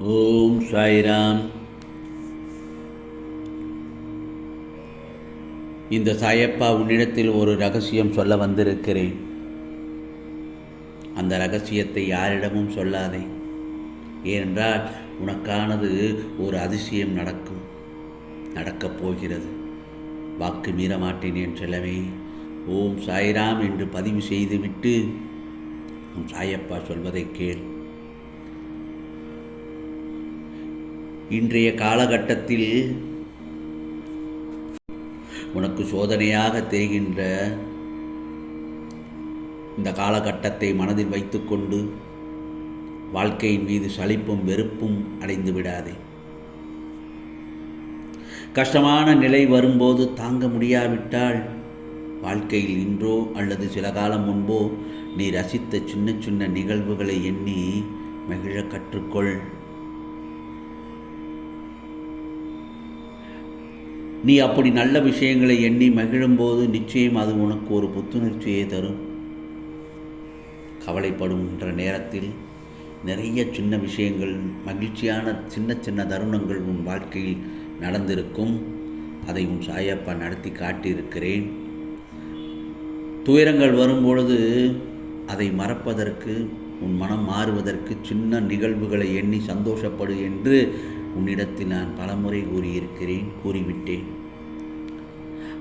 ஓம் சாய்ராம். இந்த சாயப்பா உன்னிடத்தில் ஒரு ரகசியம் சொல்ல வந்திருக்கிறேன். அந்த ரகசியத்தை யாரிடமும் சொல்லாதே. ஏனென்றால் உனக்கானது ஒரு அதிசயம் நடக்கும். நடக்கப் போகிறது. வாக்கு மீற என் செலவே ஓம் சாய்ராம் என்று பதிவு செய்துவிட்டு உன் சாயப்பா சொல்வதை கேள். இன்றைய காலகட்டத்தில் உனக்கு சோதனையாக தெரிகின்ற இந்த காலகட்டத்தை மனதில் வைத்துக்கொண்டு வாழ்க்கையின் மீது சலிப்பும் வெறுப்பும் அடைந்து விடாதே. கஷ்டமான நிலை வரும்போது தாங்க முடியாவிட்டால் வாழ்க்கையில் இன்றோ அல்லது சில காலம் முன்போ நீ ரசித்த சின்ன சின்ன நிகழ்வுகளை எண்ணி மகிழ கற்றுக்கொள். நீ அப்படி நல்ல விஷயங்களை எண்ணி மகிழும்போது நிச்சயம் அது உனக்கு ஒரு புத்துணர்ச்சியை தரும். கவலைப்படுகின்ற நேரத்தில் நிறைய சின்ன விஷயங்கள் மகிழ்ச்சியான சின்ன சின்ன தருணங்கள் உன் வாழ்க்கையில் நடந்திருக்கும். அதை உன் சாயப்பா நடத்தி காட்டியிருக்கிறேன். துயரங்கள் வரும்பொழுது அதை மறப்பதற்கு உன் மனம் மாறுவதற்கு சின்ன நிகழ்வுகளை எண்ணி சந்தோஷப்படு என்று உன்னிடத்தில் நான் பலமுறை கூறியிருக்கிறேன் கூறிவிட்டேன்.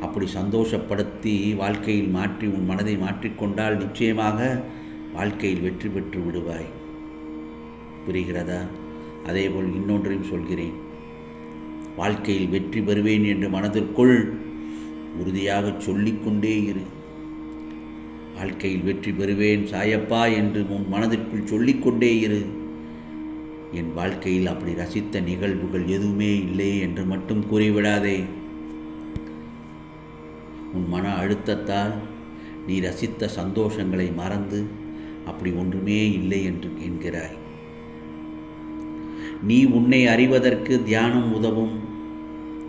அப்படி சந்தோஷப்படுத்தி வாழ்க்கையில் மாற்றி உன் மனதை மாற்றிக்கொண்டால் நிச்சயமாக வாழ்க்கையில் வெற்றி பெற்று விடுவாய். புரிகிறதா? அதேபோல் இன்னொன்றையும் சொல்கிறேன். வாழ்க்கையில் வெற்றி பெறுவேன் என்று மனதிற்குள் உறுதியாக சொல்லிக்கொண்டே இரு. வாழ்க்கையில் வெற்றி பெறுவேன் சாயப்பா என்று உன் மனதிற்குள் சொல்லிக்கொண்டே இரு. என் வாழ்க்கையில் அப்படி ரசித்த நிகழ்வுகள் எதுவுமே இல்லை என்று மட்டும் கூறிவிடாதே. அழுத்தத்தால் நீ ரசித்த சந்தோஷங்களை மறந்து அப்படி ஒன்றுமே இல்லை என்று என்கிறாய். நீ உன்னை அறிவதற்கு தியானம் உதவும்.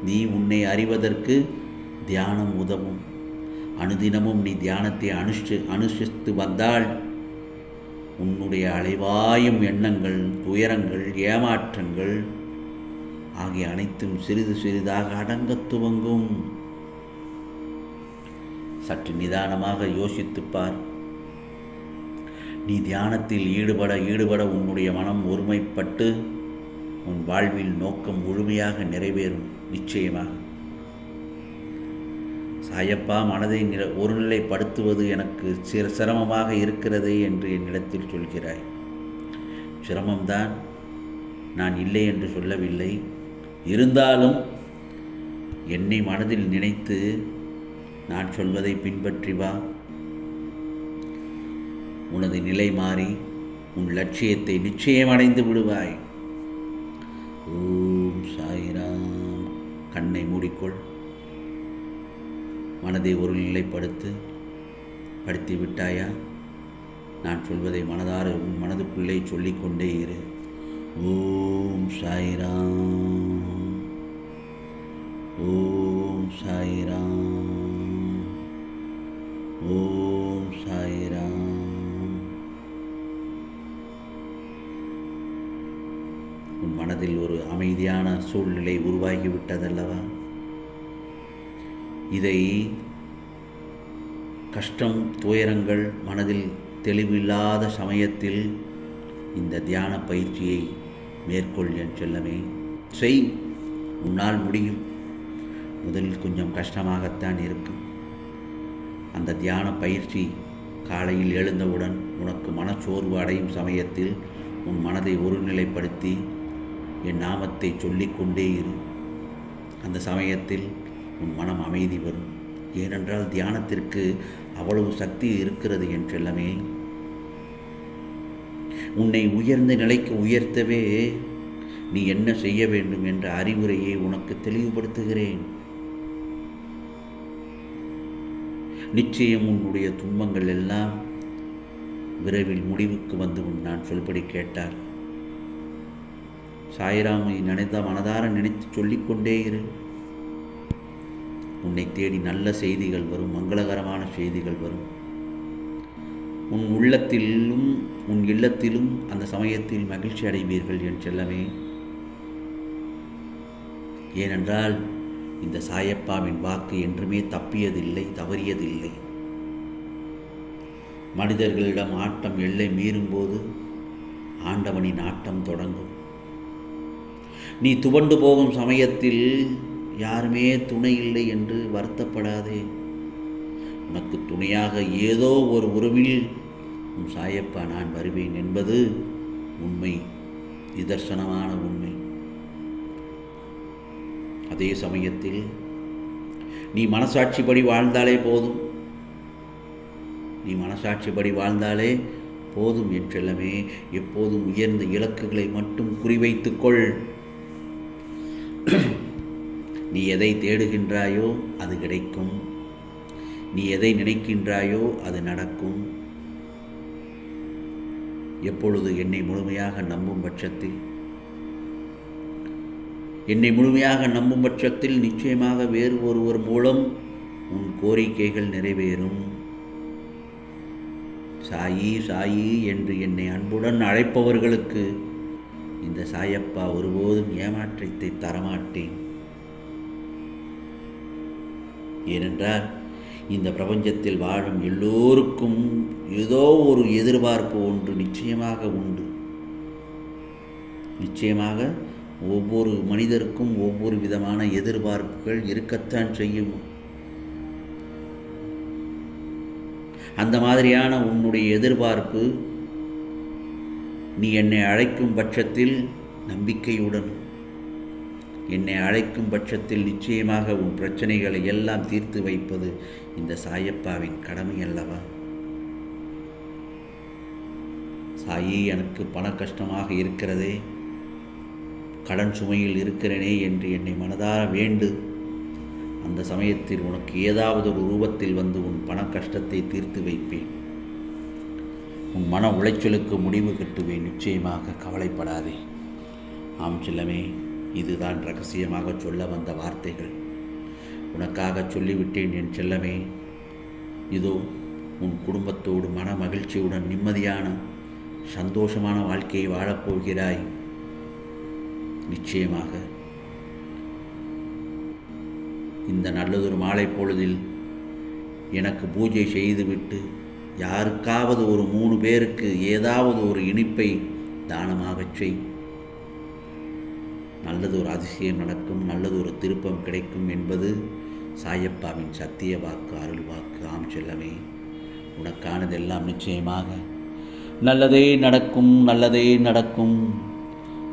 நீ உன்னை அறிவதற்கு தியானம் உதவும். அனுதினமும் நீ தியானத்தை அனுஷ்டி அனுஷ்டித்து வந்தால் உன்னுடைய அலைவாயும் எண்ணங்கள் துயரங்கள் ஏமாற்றங்கள் ஆகிய அனைத்தும் சிறிது சிறிதாக அடங்கத் துவங்கும். சற்று நிதானமாக யோசித்துப்பார். நீ தியானத்தில் ஈடுபட ஈடுபட உன்னுடைய மனம் ஒருமைப்பட்டு உன் வாழ்வில் நோக்கம் முழுமையாக நிறைவேறும் நிச்சயமாக. சாயப்பா மனதை நில ஒருநிலைப்படுத்துவது எனக்கு சிற சிரமமாக இருக்கிறது என்று என்னிடத்தில் சொல்கிறாய். சிரமம்தான் நான் இல்லை என்று சொல்லவில்லை. இருந்தாலும் என்னை மனதில் நினைத்து நான் சொல்வதை பின்பற்றி வா. உனது நிலை மாறி உன் லட்சியத்தை நிச்சயம் அடைந்து விடுவாய். ஓம் சாயிராம். கண்ணை மூடிக்கொள். மனதை ஒரு நிலைப்படுத்து. படுத்தி விட்டாயா? நான் சொல்வதை மனதார உன் மனதுக்குள்ளே சொல்லிக்கொண்டே இரு. ஓம் சாயிராம். ஓம் சாயிராம். ஓம் சாய்ராம். உன் மனதில் ஒரு அமைதியான சூழ்நிலை உருவாகிவிட்டதல்லவா? இதை கஷ்டம் துயரங்கள் மனதில் தெளிவில்லாத சமயத்தில் இந்த தியான பயிற்சியை மேற்கொள் என் செல்லமே. செய். உன்னால் முடியும். முதலில் கொஞ்சம் கஷ்டமாகத்தான் இருக்கும். அந்த தியான பயிற்சி காலையில் எழுந்தவுடன் உனக்கு மனச்சோர்வு அடையும் சமயத்தில் உன் மனதை ஒருநிலைப்படுத்தி என் நாமத்தை சொல்லிக்கொண்டே இரு. அந்த சமயத்தில் உன் மனம் அமைதி வரும். ஏனென்றால் தியானத்திற்கு அவ்வளவு சக்தி இருக்கிறது என் செல்லமே. உன்னை உயர்ந்த நிலைக்கு உயர்த்தவே நீ என்ன செய்ய வேண்டும் என்ற அறிவுரையை உனக்கு தெளிவுபடுத்துகிறேன். நிச்சயம் உன்னுடைய துன்பங்கள் எல்லாம் விரைவில் முடிவுக்கு வந்து நான் சொல்படி கேட்டார். சாய்ராமை நினைத்த மனதார நினைத்து சொல்லிக்கொண்டே இரு. உன்னை தேடி நல்ல செய்திகள் வரும் மங்களகரமான செய்திகள் வரும். உன் உள்ளத்திலும் உன் இல்லத்திலும் அந்த சமயத்தில் மகிழ்ச்சி அடைவீர்கள் என் செல்லமே. ஏனென்றால் இந்த சாயப்பாவின் வாக்கு என்றுமே தப்பியதில்லை தவறியதில்லை. மனிதர்களிடம் ஆட்டம் எல்லை மீறும்போது ஆண்டவனின் ஆட்டம் தொடங்கும். நீ துவண்டு போகும் சமயத்தில் யாருமே துணை இல்லை என்று வருத்தப்படாதே. உனக்கு துணையாக ஏதோ ஒரு உறவில் உன் சாயப்பா நான் வருவேன் என்பது உண்மை நிதர்சனமான உண்மை. அதே சமயத்தில் நீ மனசாட்சிப்படி வாழ்ந்தாலே போதும். நீ மனசாட்சிப்படி வாழ்ந்தாலே போதும் என்றெல்லாமே எப்போதும் உயர்ந்த இலக்குகளை மட்டும் குறிவைத்துக்கொள் நீ எதை தேடுகின்றாயோ அது கிடைக்கும். நீ எதை நினைக்கின்றாயோ அது நடக்கும். எப்பொழுது என்னை முழுமையாக நம்பும் பட்சத்தில் என்னை முழுமையாக நம்பும் பட்சத்தில் நிச்சயமாக வேறு ஒருவர் மூலம் உன் கோரிக்கைகள் நிறைவேறும். சாயி சாயி என்று என்னை அன்புடன் அழைப்பவர்களுக்கு இந்த சாயப்பா ஒருபோதும் ஏமாற்றத்தை தரமாட்டேன். ஏனென்றால் இந்த பிரபஞ்சத்தில் வாழும் எல்லோருக்கும் ஏதோ ஒரு எதிர்பார்ப்பு ஒன்று நிச்சயமாக உண்டு. நிச்சயமாக ஒவ்வொரு மனிதருக்கும் ஒவ்வொரு விதமான எதிர்பார்ப்புகள் இருக்கத்தான் செய்யும். அந்த மாதிரியான உன்னுடைய எதிர்பார்ப்பு நீ என்னை அழைக்கும் பட்சத்தில் நம்பிக்கையுடன் என்னை அழைக்கும் பட்சத்தில் நிச்சயமாக உன் பிரச்சனைகளை எல்லாம் தீர்த்து வைப்பது இந்த சாயப்பாவின் கடமை அல்லவா? சாயி எனக்கு பண கஷ்டமாக இருக்கிறதே. கடன் சுமையில் இருக்கிறேனே என்று என்னை மனதார வேண்டு. அந்த சமயத்தில் உனக்கு ஏதாவது ஒரு ரூபத்தில் வந்து உன் பண கஷ்டத்தை தீர்த்து வைப்பேன். உன் மன உளைச்சலுக்கு முடிவு கட்டுவேன். நிச்சயமாக கவலைப்படாதே. ஆம் செல்லமே இதுதான் ரகசியமாக சொல்ல வந்த வார்த்தைகள். உனக்காக சொல்லிவிட்டேன் என் செல்லமே. இதோ உன் குடும்பத்தோடு மன மகிழ்ச்சியுடன் நிம்மதியான சந்தோஷமான வாழ்க்கையை வாழப்போகிறாய். நிச்சயமாக. இந்த நல்லதொரு மாலை பொழுதில் எனக்கு பூஜை செய்துவிட்டு யாருக்காவது ஒரு மூணு பேருக்கு ஏதாவது ஒரு இனிப்பை தானமாகச் செய். நல்லது ஒரு அதிசயம் நடக்கும் நல்லது ஒரு திருப்பம் கிடைக்கும் என்பது சாயப்பாவின் சத்திய வாக்கு அருள் வாக்கு. ஆம் செல்லமே உனக்கானதெல்லாம் நிச்சயமாக. நல்லதே நடக்கும் நல்லதே நடக்கும்.